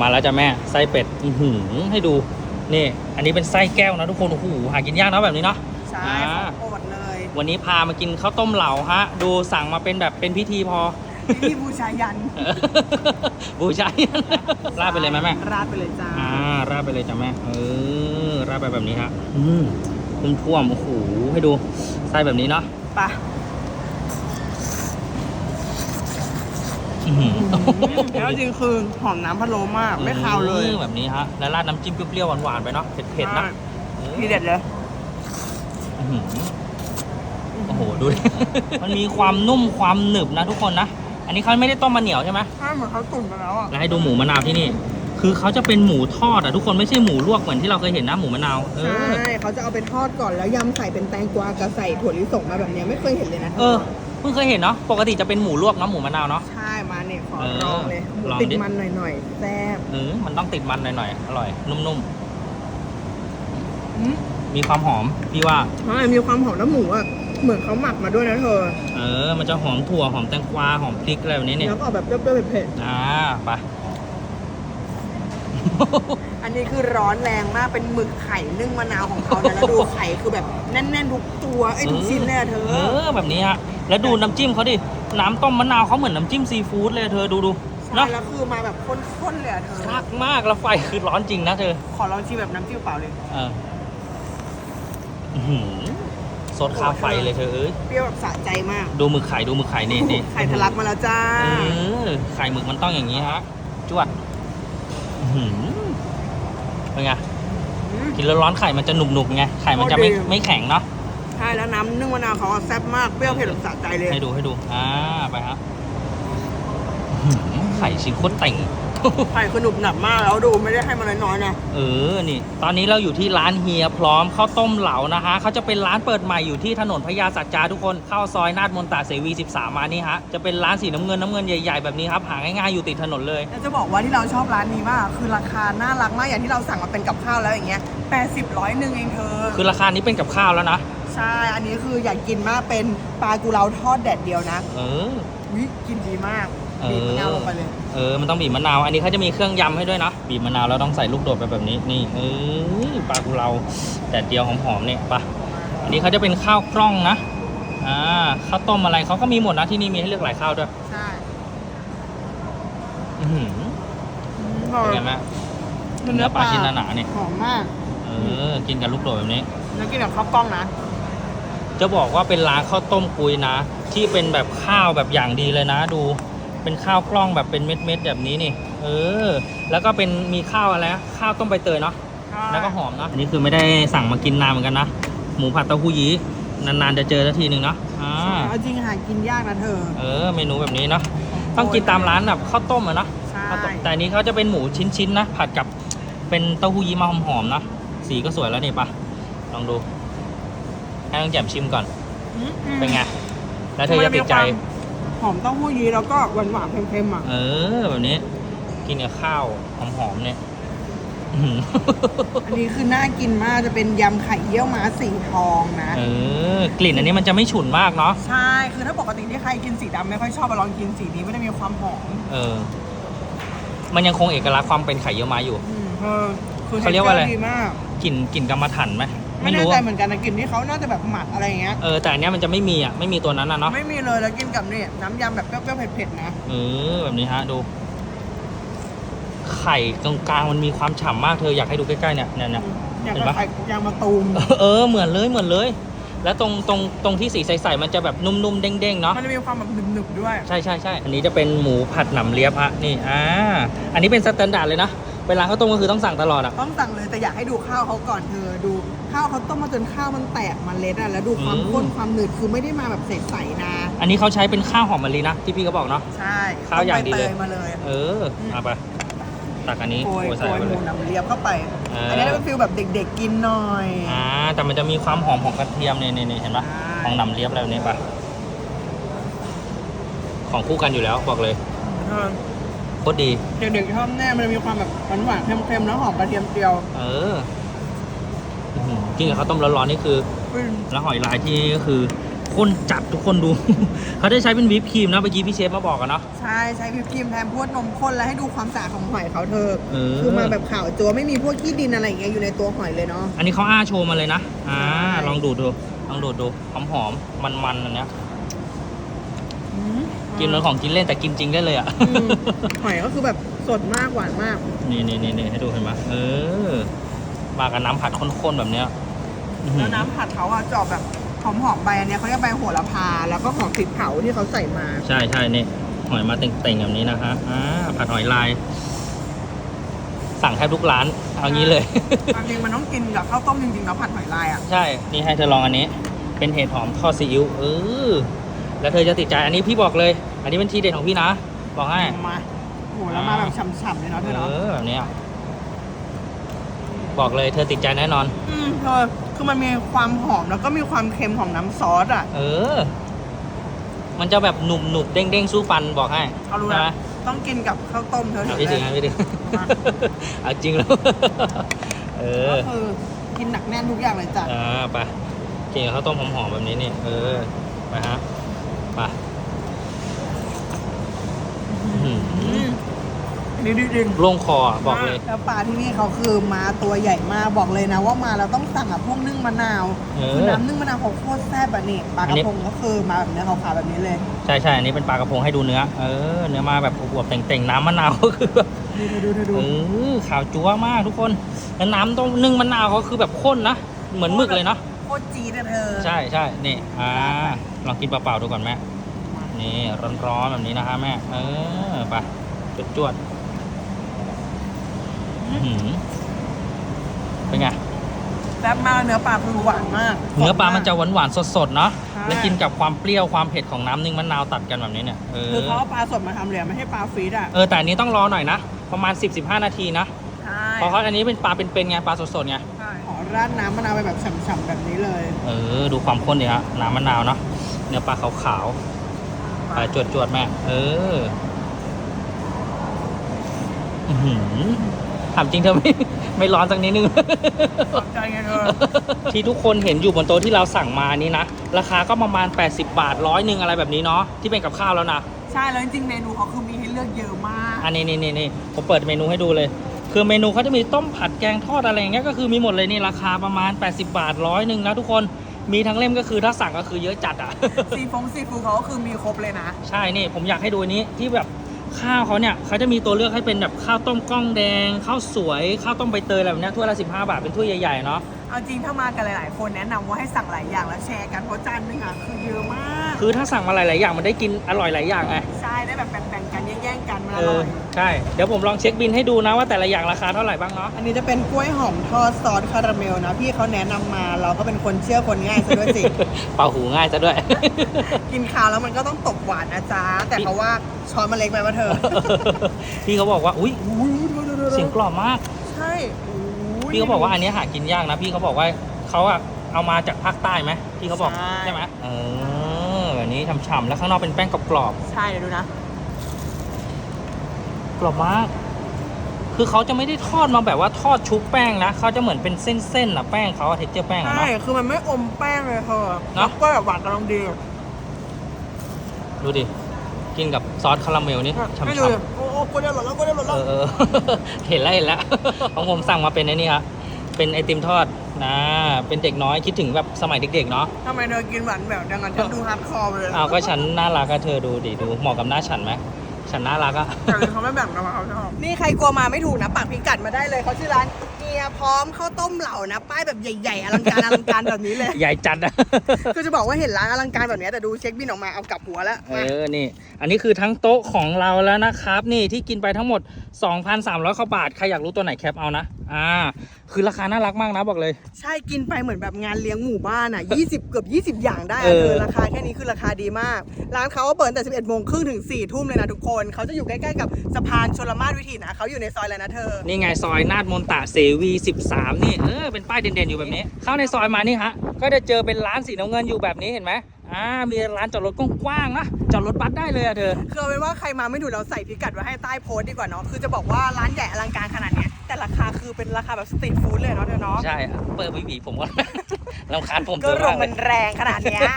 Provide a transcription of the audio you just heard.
มาแล้วจ้ะแม่ไส้เป็ดอื้อหือให้ดูนี่อันนี้เป็นไส้แก้วนะทุกคนโอ้โหหากินยากนะแบบนี้เนาะใช่อ่าของโปรดเลย วันนี้พามากินข้าวต้มเหลาฮะ ดูสั่งมาเป็นแบบเป็นพิธีพอพี่บูชายัน บูชายันราดไปเลยไหมแม่ราดไปเลยจ้าอ่าราดไปเลยจ้ะแม่เออราดไปแบบนี้ฮะอืมท่วมท่วมๆโอ้โหให้ดูไส้แบบนี้เนาะไปะ อื้อหือแล้วจริงคือหอมน้ำพะโล้มาก ไม่คาวเลยออแบบนี้ฮะ แล้วราดน้ำจิ้มเปรี้ยวๆหวานๆไปเนาะ เผ็ดๆนะใช่ทีเด็ดเลย อื้อหือโอ้โห ดูดิ มันมีความนุ่มความหนึบนะทุกคนนะ อันนี้เขาไม่ได้ต้มมาเหนียวใช่ไหม ถ้าเหมือนเขาตุ๋นมาแล้วอะ แล้วให้ดูหมูมะนาวที่นี่ คือเขาจะเป็นหมูทอดอะทุกคนไม่ใช่หมูลวกเหมือนที่เราเคยเห็นนะหมูมะนาวเอใช่ อเขาจะเอาไปทอดก่อนแล้วยำใส่เป็นแตงกวากับใส่ถั่วลิสงมาแบบเนี้ยไม่เคยเห็นเลยนะเออเพิ่งเคยเห็นเนาะปกติจะเป็นหมูลวกเนาะหมูมะนาวเนาะ ใช่มาเนี่ย ขอเออลองเลยหมูลองติดดิ มันหน่อยๆแซ่บเออมันต้องติดมันหน่อยๆ อร่อย นุ่มอืมๆ มีความหอม พี่ว่าใช่มีความหอมน้ำหมูอะเหมือนเขาหมักมาด้วยนะเธอเออ มันจะหอมถั่ว หอมแตงกวา หอมพริกอะไรแบบนี้เนี่ย แล้วก็ออกแบบเปรี้ยวๆเผ็ดอ่า ไป ๆอันนี้คือร้อนแรงมากเป็นหมึกไข่นึ่งมะนาวของเขานะแล้วดูไข่คือแบบแน่นๆทุกตัวไอ้ยทุกชิ้นเลยอะเธอ เออ แบบนี้ฮะ แล้วดูน้ำจิ้มเขาดิ น้ำต้มมะนาวเขาเหมือนน้ำจิ้มซีฟู้ดเลยเธอดูดูใช่เนาะแล้วคือมาแบบข้นๆเลยอะเธอคักมากแล้วไฟคือร้อนจริงนะเธอขอลองชิมแบบน้ำจิ้มเปล่าเลย เอออื้อหือสดคาไฟเลยเธอเอ้ยเปรี้ยวแบบสะใจมาก ดูหมึกไข่ดูหมึกไข่นี่นี่ ไข่ทะลักมาแล้วจ้า เออไข่หมึกมันต้องอย่างนี้ฮะ จวดอื้อหือเป็นไงมกินแล้วร้อนไข่มันจะหนุบๆไง ไข่มันจะไม่โอ้ดี ไม่แข็งเนาะ ใช่แล้วน้ำนึ่งมะนาวเขาอะแซ่บมากเปรี้ยวเผ็ดแบบสะใจเลยให้ดูให้ดู อ่า ไปฮะอื้อหือไข่ชิ้นโคตรเต่ง ไข่คือหนุบหนับมากแล้วดูไม่ได้ให้มาน้อยๆนะ เออ นี่ ตอนนี้เราอยู่ที่ร้านเฮียพร้อมข้าวต้มเหลานะคะเขาจะเป็นร้านเปิดใหม่อยู่ที่ถนนพญาสัจจาทุกคน เข้าซอยนาดมนตราเสวี 13 มานี่ฮะ จะเป็นร้านสีน้ำเงินน้ำเงินใหญ่ๆแบบนี้ครับ หาง่ายๆอยู่ติดถนนเลยแล้วจะบอกว่าที่เราชอบร้านนี้มาก คือราคาน่ารักมากอย่างที่เราสั่งมาเป็นกับข้าวแล้วอย่างเงี้ย80ร้อยหนึ่งเองเธอ คือราคานี้เป็นกับข้าวแล้วนะ ใช่ อันนี้คืออยากกินมากเป็นปลากุเลาทอดแดดเดียวนะเออ วิกินดีมากเออ บีบมะนาวลงไปเลย เออ มันต้องบีบมะนาว อันนี้เขาจะมีเครื่องยำให้ด้วยนะ บีบมะนาวแล้วต้องใส่ลูกโดดไปแบบนี้ นี่ เออปลากุเลาแต่เดียวหอมๆเนี่ยไปะอันนี้เขาจะเป็นข้าวกล้องนะ อ่า ข้าวต้มอะไรเขาก็มีหมดนะที่นี่มีให้เลือกหลายข้าวด้วย ใช่อื้อหือเป็นไงแม่เนื้อปลาชิ้นหนาๆเนี่ยหอมมาก เออ กินกับลูกโดดแบบนี้ แล้วกินกับข้าวกล้องนะ จะบอกว่าเป็นร้านข้าวต้มกุยนะ ที่เป็นแบบข้าวแบบอย่างดีเลยนะ ดู เป็นข้าวกล้องแบบเป็นเม็ดๆแบบนี้นี่ เออ แล้วก็เป็นมีข้าวอะไรนะข้าวต้มใบเตยเนาะแล้วก็หอมนะอันนี้คือไม่ได้สั่งมากินนานเหมือนกันนะหมูผัดเต้าหู้ยี้นานๆจะเจอสักทีหนึ่งเนาะอ่าเอาจริงหากินยากนะเธอ เออเมนูแบบนี้เนาะต้องกินตามร้านแบบข้าวต้มอะเนาะใช่ข้าวต้มแต่อันนี้เขาจะเป็นหมูชิ้นๆนะผัดกับเป็นเต้าหู้ยี้มาหอมๆนะสีก็สวยแล้วนี่ปะลองดู ให้น้องแจ่มชิมก่อนอืมเป็นไง แล้วเธอจะติดใจ หอมเต้าหู้ยี้แล้วก็หวานหวานๆเค็มๆอะ เออ แบบนี้ กินกับข้าวหอมๆเนี่ยอื้อหืออันนี้คือน่ากินมากจะเป็นยำไข่เยี่ยวม้าสีทองนะเออกลิ่นอันนี้มันจะไม่ฉุนมากเนาะใช่คือถ้าปกติที่ใครกินสีดำไม่ค่อยชอบมาลองกินสีนี้มันจะมีความหอมเออ มันยังคงเอกลักษณ์ความเป็นไข่เยี่ยวม้าอยู่อืมเออคือเขาเรียกว่าอะไรดีมากกลิ่นกลิ่นกรรมฐานไหม ไม่ไม่แน่รู้ใจอะเหมือนกันนะกลิ่นที่เขาน่าจะแบบหมักอะไรอย่างเงี้ย เออแต่อันเนี้ยมันจะไม่มีอะไม่มีตัวนั้นอะเนาะไม่มีเลยแล้วกินกับนี่น้ำยำแบบเปรี้ยวๆเผ็ดๆนะ เออแบบนี้ฮะดู ไข่ตรงกลางมันมีความฉ่ำมากเธออยากให้ดูใกล้ๆเนี่ยเนี่ยเนี่ย อย่างเห็นกับปะไข่ยางมะตูม เออเหมือนเลยเหมือนเลย แล้วตรงตรงตรงที่สีใสๆมันจะแบบนุ่มๆเด้งๆเนาะ มันจะมีความแบบหนึบๆด้วย ใช่ใช่ใช่ อันนี้จะเป็นหมูผัดหนำเลียบฮะนี่ อ่า อันนี้เป็นสแตนดาร์ดเลยนะ เวลาข้าวต้มก็คือต้องสั่งตลอดอะ ต้องสั่งเลยแต่อยากให้ดูข้าวเขาก่อนเธอดู ข้าวเขาต้มมาจนข้าวมันแตกมันเล็ดอะแล้วดูความอืมข้นความหนืดคือไม่ได้มาแบบใสๆนะอันนี้เขาใช้เป็นข้าวหอมมะลินะที่พี่เขาบอกเนาะใช่ข้าวอย่างดีเลยต้มใบตมาเลย เออเอาไปตักอันนี้โรยโรยโรใส่ยไปหเลมูยน้ำเลียบเข้าไปเอออัอันนี้เป็นฟิลแบบเด็กๆกินหน่อยอ่าแต่มันจะมีความหอมของกระเทียมเนี่ยเนี่ยเนี่ยเห็นปะใช่ของหนำเลียบอะไรแบบนี้ปะของคู่กันอยู่แล้วบอกเลยเออโคตรดีเด็กๆชอบแน่มันจะมีความแบบหวานๆเค็มๆแล้วหอมกระเทียมเจียว เอออื้อหือ กินกับข้าวต้มร้อนๆนี่คืออืมแล้วหอยลายที่นี่ก็คือข้นจัดทุกคนดู เขาได้ใช้เป็นวิปครีมนะเมื่อกี้พี่เชฟมาบอกกันเนาะ ใช่ใช้วิปครีมแทนพวกนมข้นแล้วให้ดูความสะอาดของหอยเขาเธอเออ คือมาแบบขาวจัวไม่มีพวกขี้ดินอะไรอย่างเงี้ยอยู่ในตัวหอยเลยเนาะ อันนี้เขาอ้าโชว์มาเลยนะ อ่า ใช่ ลองดูดดู ลองดูดดู หอมหอมมันมันๆอันเนี้ยกินเหมือนของกินเล่นแต่กินจริงได้เลยอะ อืมหอยก็คือแบบสดมากหวานมาก นี่นี่นี่นี่ให้ดูเห็นไหมเออ มากับน้ำผัดข้นๆแบบเนี้ยอื้อหื แล้อวน้ำผัดเขาอะจะออกแบบหอมๆใบอันเนี้ยเขาเรียกใบโหระพา แล้วก็หอมพริกเผาที่เขาใส่มาใช่ใช่นี่หอยมาเต่งๆแบบนี้นะฮะอ่าผัดหอยลาย สั่งแทบทุกร้าน เอางี้เลย ความจริงมันต้องกินกับข้าวต้มจริงๆแล้วผัดหอยลายอะใช่ นี่ให้เธอลองอันนี้ เป็นเห็ดหอมทอดซีอิ๊วเออ แล้วเธอจะติดใจ อันนี้พี่บอกเลย อันนี้เป็นทีเด็ดของพี่นะ บอกให้ มาโอ้โหแล้วมาแบบฉ่ำๆเลยเนาะเธอเอเนาะอแบบเนี้ย บอกเลยเธอติดใจแน่นอน อืมเธอคือมันมีความหอมแล้วก็มีความเค็มของน้ำซอสอะเออ มันจะแบบหนุบหนุบๆเด้งเด้งๆสู้ฟันบอกให้เขารู้ใช่ไหมนะต้องกินกับข้าวต้มเธอเอาถึพี่งถึงได้เอาพี่ถึงมาเอาจริงแล้ว เออ ก็คือกินหนักแน่นทุกอย่างเลยจ้ะ อ่าไปกินกับข้าวต้มหอมๆแบบนี้นี่ เออ ไปฮะ ไปอื้อหือ นี่ดินโล่งคออะบอกเลย แล้วปลาที่นี่เขาคือมาตัวใหญ่มากบอกเลยนะว่ามาเราต้องสั่งอะพวกนึ่งมะนาวเออคือน้ำนึ่งมะนาวเขาโคตรแซ่บแบบนี้ปลากระพงก็คือมาแบบเนื้อขาวๆแบบนี้เลยใช่ใช่อันนี้เป็นปลากระพงให้ดูเนื้อ เออ เนื้อมาแบบอวบๆเต่งๆ น้ำมะนาวก็คือแบบดูเธอดูเธอดูเออขาวจั๊วมากทุกคน แล้วน้ำต้องนึ่งมะนาวเขาคือแบบข้นนะ เหมือนหมึกเลยเนาะ โคตรจี๊ดอะเธอใช่ใช่นี่ อ่า ลองกินเปล่าๆดูก่อนแม่ นี่ร้อนๆแบบนี้นะฮะแม่ เออ ไปจวดๆอื้อ หือเป็นไง แซ่บมากเนื้อปลาคือหวานมากเนื้อปลามันจะหวานๆสดๆเนาะ ใช่ แล้วกินกับความเปรี้ยวความเผ็ดของน้ำนึ่งมะนาวตัดกันแบบนี้เนี่ย เออ คือเขาเอาปลาสดมาทำเลยไม่ใช่ปลาฟรีดอะ เออ แต่อันนี้ต้องรอหน่อยนะ ประมาณ 10-15 นาทีนะ ใช่เพราะเขาอันนี้เป็นปลาเป็นๆไง ปลาสดๆไงใช่ขอราดน้ำมะนาวไปแบบฉ่ำๆแบบนี้เลยเออ ดูความข้นดิฮะน้ำมะนาวเนาะเนื้อปลาขาวๆไปจวดๆแม่เออ อือหือ ถามจริงเธอไม่ไม่ร้อนสักนิดนึงขอบใจไงเธอที่ทุกคนเห็นอยู่บนโต๊ะที่เราสั่งมานี้นะ ราคาก็ประมาณ 80 บาทร้อยหนึ่งอะไรแบบนี้เนาะที่เป็นกับข้าวแล้วนะใช่แล้วจริงๆเมนูเขาคือมีให้เลือกเยอะมากอันนี้นี่นี่นี่ผมเปิดเมนูให้ดูเลย คือเมนูเขาจะมีต้มผัดแกงทอดอะไรอย่างเงี้ยก็คือมีหมดเลยนี่ราคาประมาณ 80 บาทร้อยหนึ่งนะทุกคนมีทั้งเล่มก็คือถ้าสั่งก็คือเยอะจัดอะซีฟงซีฟู้ดเขาก็คือมีครบเลยนะ ใช่นี่ผมอยากให้ดูอันนี้ที่แบบ ข้าวเขาเนี่ยเขาจะมีตัวเลือกให้เป็นแบบข้าวต้มกล้องแดงข้าวสวยข้าวต้มใบเตยอะไรแบบเนี้ยถ้วยละ15 บาทเป็นถ้วยใหญ่ๆเนาะเอาจริงถ้ามากันหลาย ๆ คนแนะนำว่าให้สั่งหลายอย่างแล้วแชร์กันเพราะจานนึงอะคือเยอะมาก คือถ้าสั่งมาหลายๆอย่างมันได้กินอร่อยหลายอย่างไงใช่ได้แบบแบ่งๆกันแย่งๆกันมันอเอร่ออยใช่ เดี๋ยวผมลองเช็คบินให้ดูนะว่าแต่ละอย่างราคาเท่าไหร่บ้างเนาะอันนี้จะเป็นกล้วยหอมทอดซอสคาราเมลนะพี่เขาแนะนำมาเราก็เป็นคนเชื่อคนง่ายซะด้วยสิ เป่าหูง่ายซะด้วย กินข้าวแล้วมันก็ต้องตกหวานนะจ๊ะแต่เขาว่าช้อนมันเล็กไปว่าเธอ พี่เขาบอกว่าอุ้ยอุ้ยดูดูดูเสียงกรอบมาก ใช่ย พี่เขาบอกว่าอันนี้หากินยากนะ พี่เขาบอกว่าเขาอะเอามาจากภาคใต้ไหมพี่เขาบอกใช่ ใช่ไหมเอออั นนี้ฉ่ำๆแล้วข้างนอกเป็นแป้งกรอบใช่เดี๋ยวดูนะ ๆกรอบมาก คือเขาจะไม่ได้ทอดมาแบบว่าทอดชุบแป้งนะเขาจะเหมือนเป็นเส้นๆอะแป้งเขาเท็กเจอร์แป้งอะใช่เนาะ คือมันไม่อมแป้งเลยเธอเนอะแล้วก็แบบหวานกำลังดีดูดิ กินกับซอสคาราเมลนี่ฉ่ไม่ดูำดิโอ้โหกูจะหล่นแล้วกูจะหล่นๆเอแล้วอเออ เห็นแล้วเห็นแล้ว ของผมสั่งมาเป็นไอ้นี่ครับเป็นไอติมทอดนะ เป็นเด็กน้อยคิดถึงแบบสมัยเด็กๆเนาะทำไมเธอกินหวานแบบดังนั้นฉันดูฮาร์ดคอร์ไปเลยอ้าวก็ฉันน่ารักอะเธอดูดิดูเหมาะกับหน้าฉันไหมฉันน่ารักอะแต่เขาไม่แบ่งกันมาเขาชอบนี่ใครกลัวมาไม่ถูกนะปักพิกัดมาได้เลยเขาชื่อร้านเกียร์พร้อมข้าวต้มเหล่านะ ป้ายแบบใหญ่ๆอลังการอลังการแบบนี้เลยใหญ่จัดอะคือจะบอกว่าเห็นร้านอลังการแบบนี้แต่ดูเช็คบินออกมาเอากลับหัวแล้วเอมาอนี่ อันนี้คือทั้งโต๊ะของเราแล้วนะครับ นี่ที่กินไปทั้งหมด 2,300กว่าบาทใครอยากรู้ตัวไหนแคปเอานะ อ่า คือราคาน่ารักมากนะบอกเลย ใช่กินไปเหมือนแบบงานเลี้ยงหมู่บ้านอะ 20 เกือบ 20 อย่างได้เออะอเธอราคาแค่นี้คือราคาดีมาก ร้านเขาก็เปิดแต่ 11โมงครึ่งถึง 4 ทุ่มเลยนะทุกคน เขาจะอยู่ใกล้ๆกับสะพานชลมาศวิถีนะเขาอยู่ในซอยอะไรนะเธอ นี่ไงซอยนาดมนตะเสวี 13 นี่ เออ เป็นป้ายเด่นๆอยู่แบบนี้ เข้าในซอยมานี่ฮะ ก็จะเจอเป็นร้านสีน้ำเงินอยู่แบบนี้เห็นไหมอ่า มีร้านจอดรถกว้างๆนะ จอดรถบัสได้เลยอะเธอ คือเอาเป็นว่าใครมาไม่ถูกเราใส่พิกัดไว้ให้ใต้โพสต์ดีกว่าเนาะ คือจะบอกว่าร้านใหญ่อลังการขนาดเนี้ย แต่ราคาคือเป็นราคาแบบสตรีทฟู้ดเลยเนาะเธอเนาะใช่อะเปิดวีวีผมก็ลำคาญผมก็เธอลมามกเลมัย นแรงขนาดเนี้ย